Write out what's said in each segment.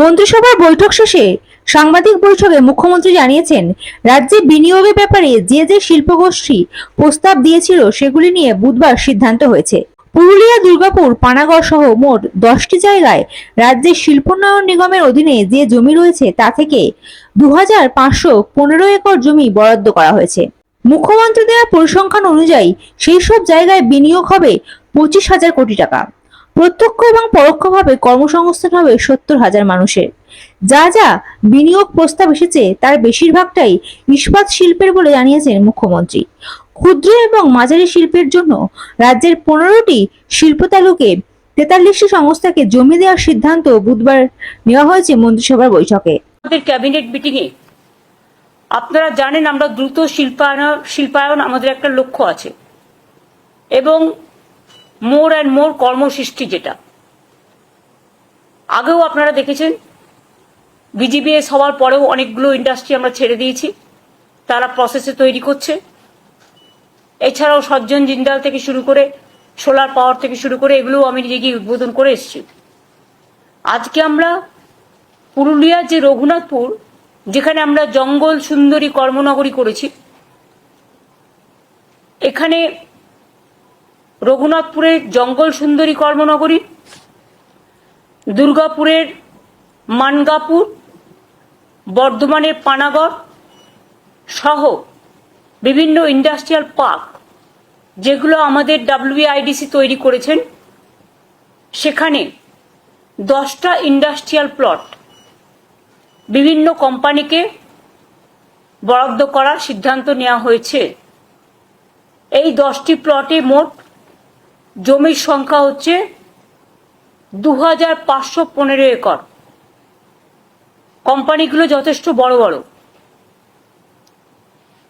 মন্ত্রিসভার বৈঠক শেষে সাংবাদিক বৈঠকে মুখ্যমন্ত্রী জানিয়েছেন, রাজ্যে বিনিয়োগের ব্যাপারে যে যে শিল্পগোষ্ঠী প্রস্তাব দিয়েছিল সেগুলি নিয়ে বুধবার সিদ্ধান্ত হয়েছে। পুরুলিয়া, দুর্গাপুর, পানাগড় সহ মোট দশটি জায়গায় রাজ্যের শিল্পোন্নয়ন নিগমের অধীনে যে জমি রয়েছে তা থেকে দু হাজার পাঁচশো পনেরো একর জমি বরাদ্দ করা হয়েছে। মুখ্যমন্ত্রী দেওয়া পরিসংখ্যান অনুযায়ী সেই সব জায়গায় বিনিয়োগ হবে পঁচিশ হাজার কোটি টাকা। প্রত্যক্ষ এবং পরোক্ষভাবে কর্মসংস্থান হবে সত্তর হাজার মানুষের। যা যা বিনিয়োগ প্রস্তাব এসেছে, তার বেশিরভাগটাই ইস্পাত শিল্পের বলে জানিয়েছেন মুখ্যমন্ত্রী। ক্ষুদ্র এবং মাঝারি শিল্পের জন্য রাজ্যের পনেরোটি শিল্প তালুকে তেতাল্লিশটি সংস্থাকে জমি দেওয়ার সিদ্ধান্ত বুধবার নেওয়া হয়েছে মন্ত্রিসভার বৈঠকে। আমাদের ক্যাবিনেট মিটিংয়ে আপনারা জানেন আমরা দ্রুত শিল্পায়ন শিল্পায়ন আমাদের একটা লক্ষ্য আছে। এবং মোর অ্যান্ড মোর কর্মসৃষ্টি যেটা। আগেও আপনারা দেখেছেন বিজিবিএস হওয়ার পরেও অনেকগুলো ইন্ডাস্ট্রি আমরা ছেড়ে দিয়েছি, তারা প্রসেসে তৈরি করছে। এছাড়াও সজ্জন জিন্দাল থেকে শুরু করে, সোলার পাওয়ার থেকে শুরু করে এগুলো আমি নিজে গিয়ে উদ্বোধন করে এসেছি। আজকে আমরা পুরুলিয়ার যে রঘুনাথপুর, যেখানে আমরা জঙ্গল সুন্দরী কর্মনগরী করেছি, এখানে রঘুনাথপুরের জঙ্গল সুন্দরী কর্মনগরী, দুর্গাপুরের মানগাপুর, বর্ধমানের পানাগড় সহ বিভিন্ন ইন্ডাস্ট্রিয়াল পার্ক যেগুলো আমাদের ডাব্লিউআইডিসি তৈরি করেছেন। সেখানে দশটা ইন্ডাস্ট্রিয়াল প্লট বিভিন্ন কোম্পানিকে বরাদ্দ করার সিদ্ধান্ত নেওয়া হয়েছে। এই দশটি প্লটে মোট জমির সংখ্যা হচ্ছে দু হাজার পাঁচশো পনেরো একর। কোম্পানিগুলো যথেষ্ট বড় বড়।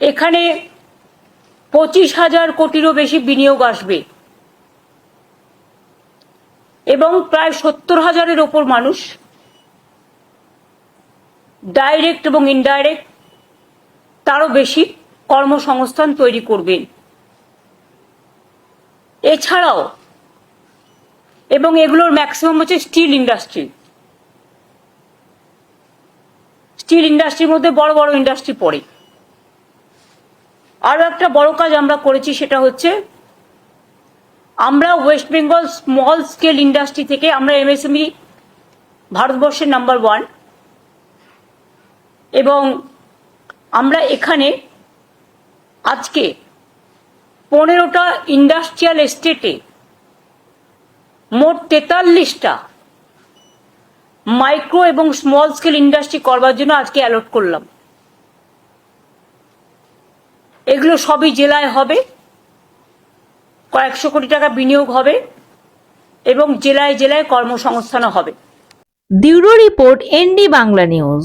এখানে পঁচিশ হাজার কোটিরও বেশি বিনিয়োগ আসবে। এবং প্রায় সত্তর হাজারের ওপর মানুষ ডাইরেক্ট এবং ইনডাইরেক্ট তারও বেশি কর্মসংস্থান তৈরি করবেন। এছাড়াও, এবং এগুলোর ম্যাক্সিমাম হচ্ছে স্টিল ইন্ডাস্ট্রি স্টিল ইন্ডাস্ট্রির মধ্যে বড় বড় ইন্ডাস্ট্রি পড়ে। আরও একটা বড় কাজ আমরা করেছি সেটা হচ্ছে, আমরা West Bengal small scale industry থেকে আমরা এমএসএমই ভারতবর্ষের নাম্বার ওয়ান এবং আমরা এখানে আজকে পনেরোটা ইন্ডাস্ট্রিয়াল এস্টেটে মোট তেতাল্লিশটা মাইক্রো এবং স্মল স্কেল ইন্ডাস্ট্রি করবার জন্য আজকে অ্যালট করলাম। এগুলো সবই জেলায় হবে, কয়েকশো কোটি টাকা বিনিয়োগ হবে এবং জেলায় জেলায় কর্মসংস্থানও হবে। Bureau report ND Bangla news.